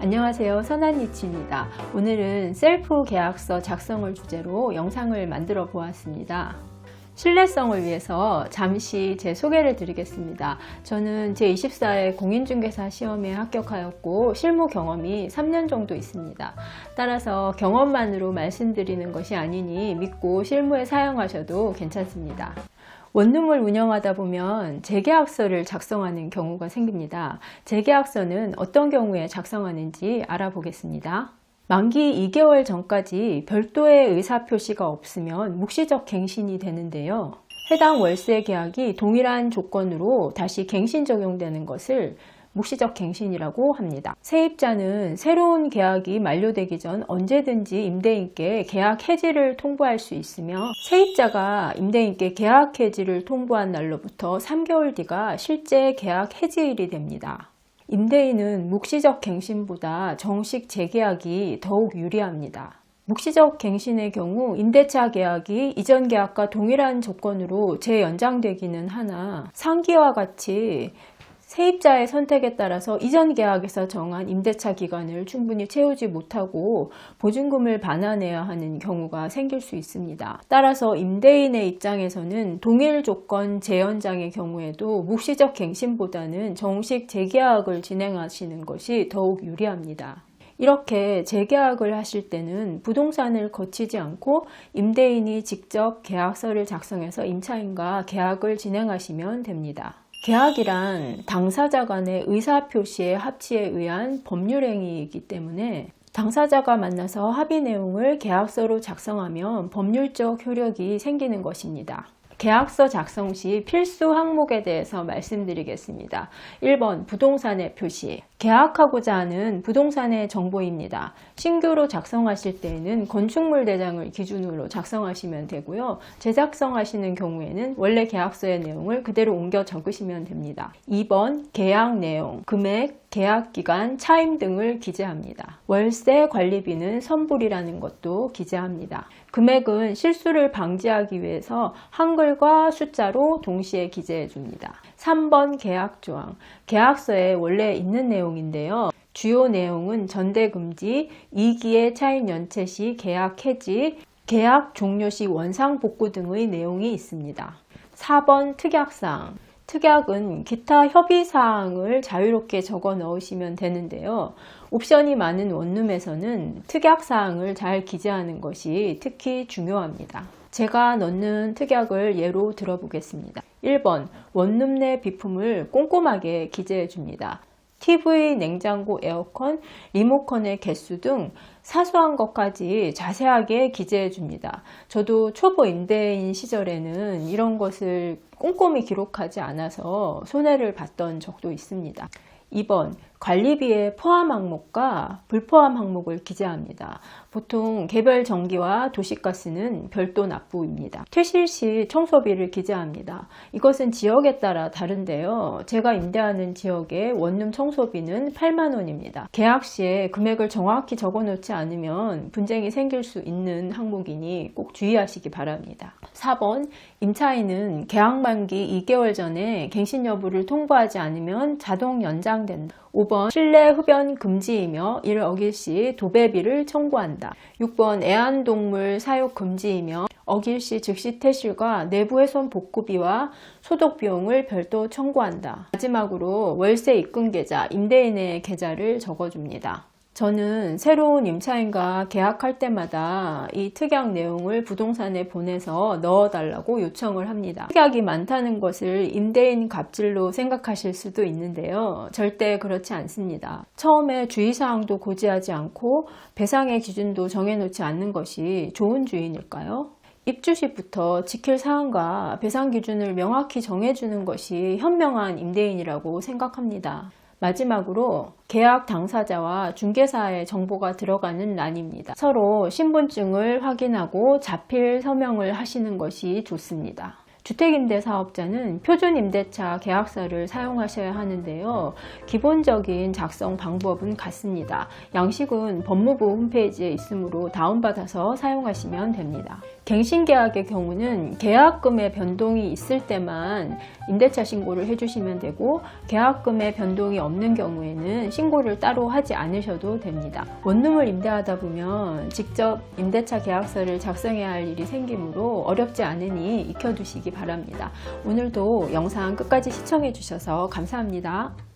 안녕하세요. 선한이치입니다. 오늘은 셀프 계약서 작성을 주제로 영상을 만들어 보았습니다. 신뢰성을 위해서 잠시 제 소개를 드리겠습니다. 저는 제24회 공인중개사 시험에 합격하였고 실무 경험이 3년 정도 있습니다. 따라서 경험만으로 말씀드리는 것이 아니니 믿고 실무에 사용하셔도 괜찮습니다. 원룸을 운영하다 보면 재계약서를 작성하는 경우가 생깁니다. 재계약서는 어떤 경우에 작성하는지 알아보겠습니다. 만기 2개월 전까지 별도의 의사표시가 없으면 묵시적 갱신이 되는데요. 해당 월세 계약이 동일한 조건으로 다시 갱신 적용되는 것을 묵시적 갱신이라고 합니다. 세입자는 새로운 계약이 만료되기 전 언제든지 임대인께 계약 해지를 통보할 수 있으며 세입자가 임대인께 계약 해지를 통보한 날로부터 3개월 뒤가 실제 계약 해지일이 됩니다. 임대인은 묵시적 갱신보다 정식 재계약이 더욱 유리합니다. 묵시적 갱신의 경우 임대차 계약이 이전 계약과 동일한 조건으로 재연장되기는 하나 상기와 같이 세입자의 선택에 따라서 이전 계약에서 정한 임대차 기간을 충분히 채우지 못하고 보증금을 반환해야 하는 경우가 생길 수 있습니다. 따라서 임대인의 입장에서는 동일 조건 재연장의 경우에도 묵시적 갱신보다는 정식 재계약을 진행하시는 것이 더욱 유리합니다. 이렇게 재계약을 하실 때는 부동산을 거치지 않고 임대인이 직접 계약서를 작성해서 임차인과 계약을 진행하시면 됩니다. 계약이란 당사자 간의 의사표시의 합치에 의한 법률행위이기 때문에 당사자가 만나서 합의 내용을 계약서로 작성하면 법률적 효력이 생기는 것입니다. 계약서 작성 시 필수 항목에 대해서 말씀드리겠습니다. 1번 부동산의 표시. 계약하고자 하는 부동산의 정보입니다. 신규로 작성하실 때에는 건축물 대장을 기준으로 작성하시면 되고요. 재작성하시는 경우에는 원래 계약서의 내용을 그대로 옮겨 적으시면 됩니다. 2번 계약 내용, 금액, 계약 기간, 차임 등을 기재합니다. 월세 관리비는 선불이라는 것도 기재합니다. 금액은 실수를 방지하기 위해서 한글과 숫자로 동시에 기재해 줍니다. 3번 계약 조항. 계약서에 원래 있는 내용인데요. 주요 내용은 전대금지, 2기의 차임 연체 시 계약 해지, 계약 종료 시 원상 복구 등의 내용이 있습니다. 4번 특약사항. 특약은 기타 협의사항을 자유롭게 적어 넣으시면 되는데요. 옵션이 많은 원룸에서는 특약사항을 잘 기재하는 것이 특히 중요합니다. 제가 넣는 특약을 예로 들어보겠습니다. 1번 원룸 내 비품을 꼼꼼하게 기재해 줍니다. TV, 냉장고, 에어컨, 리모컨의 개수 등 사소한 것까지 자세하게 기재해 줍니다. 저도 초보 임대인 시절에는 이런 것을 꼼꼼히 기록하지 않아서 손해를 봤던 적도 있습니다. 2번 관리비의 포함 항목과 불포함 항목을 기재합니다. 보통 개별 전기와 도시가스는 별도 납부입니다. 퇴실 시 청소비를 기재합니다. 이것은 지역에 따라 다른데요. 제가 임대하는 지역의 원룸 청소비는 8만 원입니다. 계약 시에 금액을 정확히 적어 놓지 않으면 분쟁이 생길 수 있는 항목이니 꼭 주의하시기 바랍니다. 4번 임차인은 계약 만기 2개월 전에 갱신 여부를 통보하지 않으면 자동 연장된다. 5번 실내 흡연 금지이며 이를 어길 시 도배비를 청구한다. 6번 애완동물 사육 금지이며 어길 시 즉시 퇴실과 내부 훼손 복구비와 소독 비용을 별도 청구한다. 마지막으로 월세 입금 계좌, 임대인의 계좌를 적어줍니다. 저는 새로운 임차인과 계약할 때마다 이 특약 내용을 부동산에 보내서 넣어달라고 요청을 합니다. 특약이 많다는 것을 임대인 갑질로 생각하실 수도 있는데요. 절대 그렇지 않습니다. 처음에 주의사항도 고지하지 않고 배상의 기준도 정해놓지 않는 것이 좋은 주인일까요? 입주 시부터 지킬 사항과 배상 기준을 명확히 정해주는 것이 현명한 임대인이라고 생각합니다. 마지막으로 계약 당사자와 중개사의 정보가 들어가는 란입니다. 서로 신분증을 확인하고 자필 서명을 하시는 것이 좋습니다. 주택임대 사업자는 표준임대차 계약서를 사용하셔야 하는데요. 기본적인 작성 방법은 같습니다. 양식은 법무부 홈페이지에 있으므로 다운받아서 사용하시면 됩니다. 갱신계약의 경우는 계약금의 변동이 있을 때만 임대차 신고를 해주시면 되고 계약금의 변동이 없는 경우에는 신고를 따로 하지 않으셔도 됩니다. 원룸을 임대하다 보면 직접 임대차 계약서를 작성해야 할 일이 생기므로 어렵지 않으니 익혀두시기 바랍니다. 오늘도 영상 끝까지 시청해 주셔서 감사합니다.